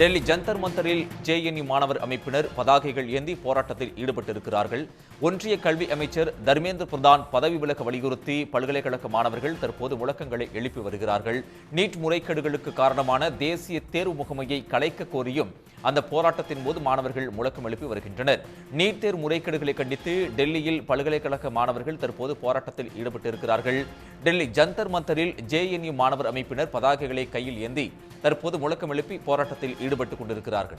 டெல்லி ஜந்தர் மந்தரில் ஜேஎன்யு மாணவர் அமைப்பினர் பதாகைகள் ஏந்தி போராட்டத்தில் ஈடுபட்டிருக்கிறார்கள். ஒன்றிய கல்வி அமைச்சர் தர்மேந்திர பிரதான் பதவி விலக வலியுறுத்தி பல்கலைக்கழக மாணவர்கள் தற்போது முழக்கங்களை எழுப்பி வருகிறார்கள். நீட் முறைகேடுகளுக்கு காரணமான தேசிய தேர்வு முகமையை கலைக்க கோரியும் அந்த போராட்டத்தின் போது மாணவர்கள் முழக்கம் எழுப்பி வருகின்றனர். நீட் தேர்வு முறைகேடுகளை கண்டித்து டெல்லியில் பல்கலைக்கழக மாணவர்கள் தற்போது போராட்டத்தில் ஈடுபட்டிருக்கிறார்கள். டெல்லி ஜந்தர் மந்தரில் ஜேஎன்யூ மாணவர் அமைப்பினர் பதாகைகளை கையில் ஏந்தி தற்போது முழக்கம் எழுப்பி போராட்டத்தில் ஈடுபட்டுக் கொண்டிருக்கிறார்கள்.